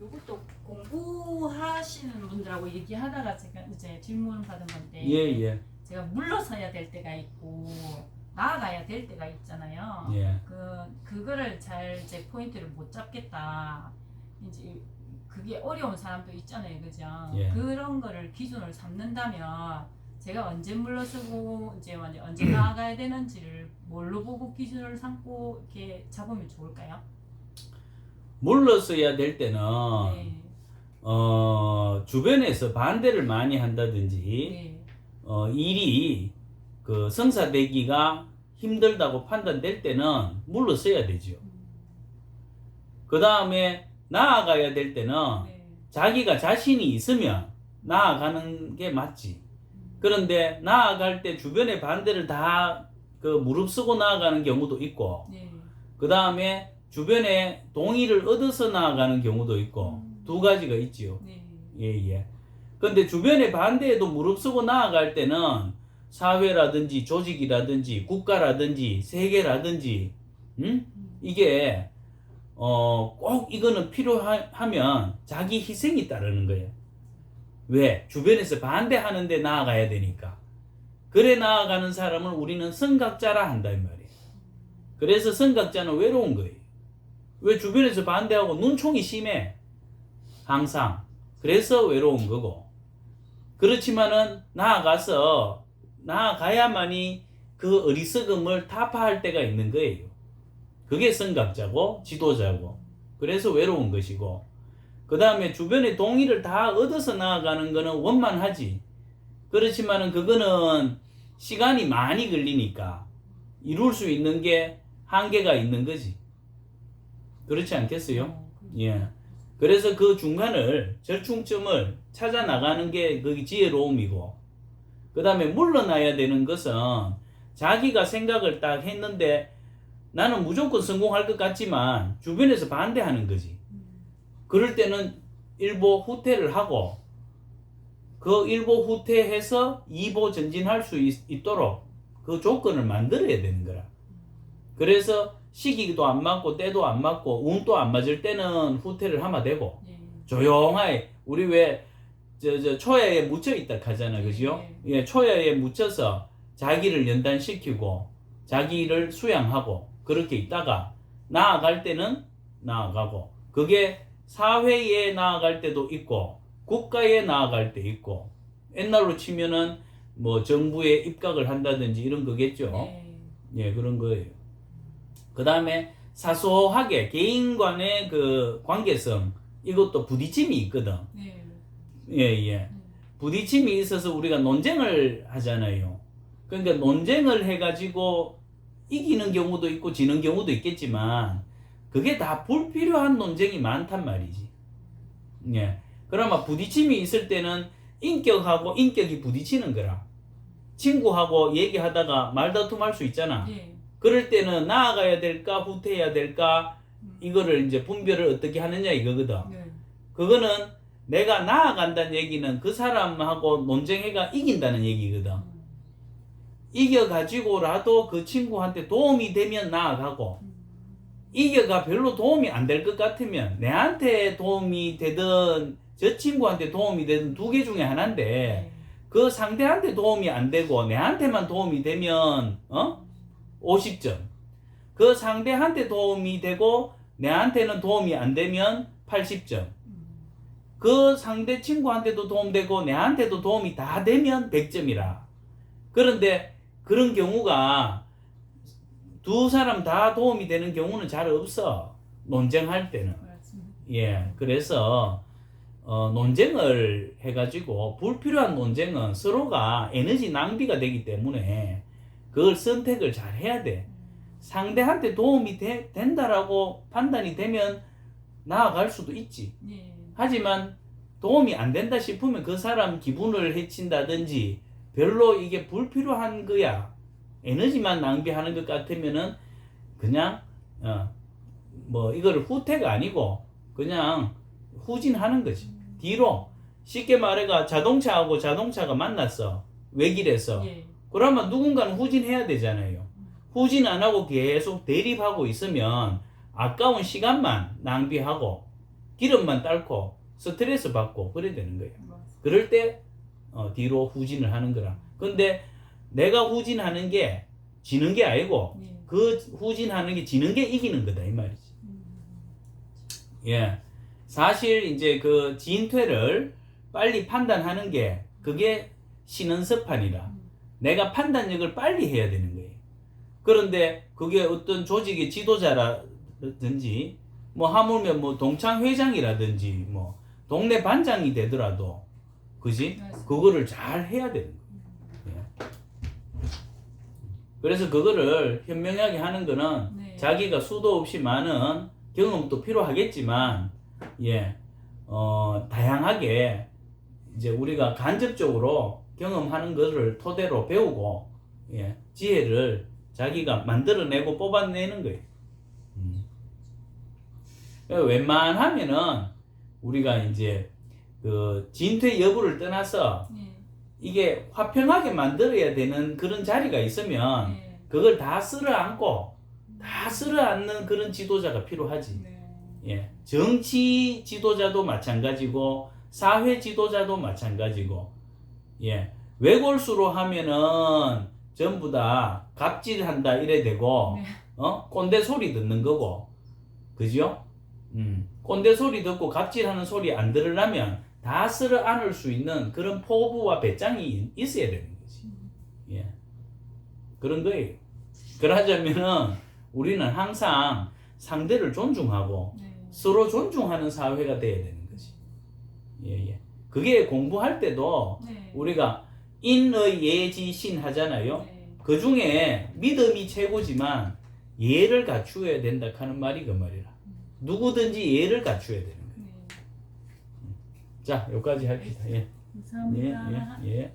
요것도 공부하시는 분들하고 얘기하다가 제가 이제 질문 받은 건데 예, 예, 제가 물러서야 될 때가 있고 나아가야 될 때가 있잖아요. 예. 그 그거를 잘 이제 포인트를 못 잡겠다. 이제 그게 어려운 사람도 있잖아요, 그죠? 예. 그런 거를 기준을 삼는다면 제가 언제 물러서고 이제 언제 언제 나아가야 되는지를 뭘로 보고 기준을 삼고 이렇게 잡으면 좋을까요? 물러서야 될 때는 네, 어 주변에서 반대를 많이 한다든지 네, 어 일이 그 성사되기가 힘들다고 판단될 때는 물러서야 되죠. 그 다음에 나아가야 될 때는 네, 자기가 자신이 있으면 나아가는 게 맞지. 그런데 나아갈 때 주변의 반대를 다 그 무릅쓰고 나아가는 경우도 있고, 네. 그 다음에 주변에 동의를 얻어서 나아가는 경우도 있고, 음. 두 가지가 있지요. 네. 예, 예. 근데 주변의 반대에도 무릅쓰고 나아갈 때는 사회라든지 조직이라든지 국가라든지 세계라든지, 음? 이게, 어, 꼭 이거는 필요하면 자기 희생이 따르는 거예요. 왜? 주변에서 반대하는데 나아가야 되니까. 그래 나아가는 사람을 우리는 성각자라 한다, 이 말이에요. 그래서 성각자는 외로운 거예요. 왜 주변에서 반대하고 눈총이 심해? 항상. 그래서 외로운 거고. 그렇지만은 나아가서 나아가야만이 그 어리석음을 타파할 때가 있는 거예요. 그게 성각자고 지도자고. 그래서 외로운 것이고. 그 다음에 주변의 동의를 다 얻어서 나아가는 거는 원만하지. 그렇지만은 그거는 시간이 많이 걸리니까 이룰 수 있는 게 한계가 있는 거지. 그렇지 않겠어요? 어, 그- 예. 그래서 그 중간을 절충점을 찾아 나가는 게 그게 지혜로움이고 그 다음에 물러나야 되는 것은 자기가 생각을 딱 했는데 나는 무조건 성공할 것 같지만 주변에서 반대하는 거지. 그럴 때는 일보 후퇴를 하고 그 일보 후퇴해서 이보 전진할 수 있, 도록그 조건을 만들어야 되는 거라. 그래서 시기도 안 맞고 때도 안 맞고 운도 안 맞을 때는 후퇴를 하면 되고 예. 조용하게 우리 왜 저 저 초야에 묻혀 있다 하잖아 그죠? 예, 초야에 묻혀서 자기를 연단시키고 자기를 수양하고 그렇게 있다가 나아갈 때는 나아가고 그게 사회에 나아갈 때도 있고 국가에 나아갈 때 있고 옛날로 치면은 뭐 정부에 입각을 한다든지 이런 거겠죠. 네. 예, 그런 거예요. 그 다음에 사소하게 개인 간의 그 관계성, 이것도 부딪힘이 있거든. 네. 예, 예. 부딪힘이 있어서 우리가 논쟁을 하잖아요. 그러니까 논쟁을 해가지고 이기는 경우도 있고 지는 경우도 있겠지만, 그게 다 불필요한 논쟁이 많단 말이지. 예. 그러면 부딪힘이 있을 때는 인격하고 인격이 부딪히는 거라. 친구하고 얘기하다가 말다툼할 수 있잖아. 예. 그럴 때는 나아가야 될까 후퇴해야 될까 음. 이거를 이제 분별을 어떻게 하느냐 이거거든. 네. 그거는 내가 나아간다는 얘기는 그 사람하고 논쟁해가 이긴다는 얘기거든. 음. 이겨가지고라도 그 친구한테 도움이 되면 나아가고 음. 이겨가 별로 도움이 안 될 것 같으면 내한테 도움이 되든 저 친구한테 도움이 되든 두 개 중에 하나인데 네. 그 상대한테 도움이 안 되고 내한테만 도움이 되면 어? 50점. 그 상대한테 도움이 되고 내한테는 도움이 안 되면 80점. 음. 그 상대 친구한테도 도움되고 내한테도 도움이 다 되면 100점이라. 그런데 그런 경우가 두 사람 다 도움이 되는 경우는 잘 없어. 논쟁할 때는. 예. 그래서 어, 논쟁을 해가지고 불필요한 논쟁은 서로가 에너지 낭비가 되기 때문에 그걸 선택을 잘 해야 돼. 상대한테 도움이 되- 된다라고 판단이 되면 나아갈 수도 있지. 예. 하지만 도움이 안 된다 싶으면 그 사람 기분을 해친다든지 별로 이게 불필요한 거야. 에너지만 낭비하는 것 같으면은 그냥 어, 뭐 이거를 후퇴가 아니고 그냥 후진하는 거지. 뒤로 쉽게 말해가 자동차하고 자동차가 만났어. 외길에서. 예. 그러면 누군가는 후진해야 되잖아요. 후진 안 하고 계속 대립하고 있으면 아까운 시간만 낭비하고 기름만 딸고 스트레스 받고 그래야 되는 거예요. 그럴 때 어, 뒤로 후진을 하는 거라. 근데 내가 후진하는 게 지는 게 아니고 예. 그 후진하는 게 지는 게 이기는 거다 이 말이지. 음. 예. 사실 이제 그 진퇴를 빨리 판단하는 게 그게 신은섭판이라. 음. 내가 판단력을 빨리 해야 되는 거예요. 그런데 그게 어떤 조직의 지도자라든지 뭐 하물며 뭐 동창 회장이라든지 뭐 동네 반장이 되더라도 그지? 그거를 잘 해야 되는 거예요. 예. 그래서 그거를 현명하게 하는 거는 네. 자기가 수도 없이 많은 경험도 필요하겠지만 예, 어, 다양하게 이제 우리가 간접적으로 경험하는 것을 토대로 배우고 예, 지혜를 자기가 만들어내고 뽑아내는 거예요. 음. 그러니까 웬만하면은 우리가 이제 그 진퇴 여부를 떠나서 예. 이게 화평하게 만들어야 되는 그런 자리가 있으면 예. 그걸 다 쓸어 안고 다 쓸어 안는 그런 지도자가 필요하지. 네. 예. 정치 지도자도 마찬가지고 사회 지도자도 마찬가지고 예. 외골수로 하면은 전부 다 갑질한다 이래 되고 네. 어? 꼰대 소리 듣는 거고. 그죠? 음. 꼰대 소리 듣고 갑질하는 소리 안 들으려면 다 쓸어 안을 수 있는 그런 포부와 배짱이 있어야 되는 거지. 예. 그런 거예요. 그러자면은 우리는 항상 상대를 존중하고 네. 서로 존중하는 사회가 돼야 되는 거지. 예, 예. 그게 공부할 때도 네. 우리가 인의 예지 신 하잖아요. 네. 그 중에 믿음이 최고지만 예를 갖추어야 된다 하는 말이 그 말이라. 누구든지 예를 갖추어야 되는 거예요. 네. 자, 여기까지 합시다. 예. 감사합니다. 예, 예, 예.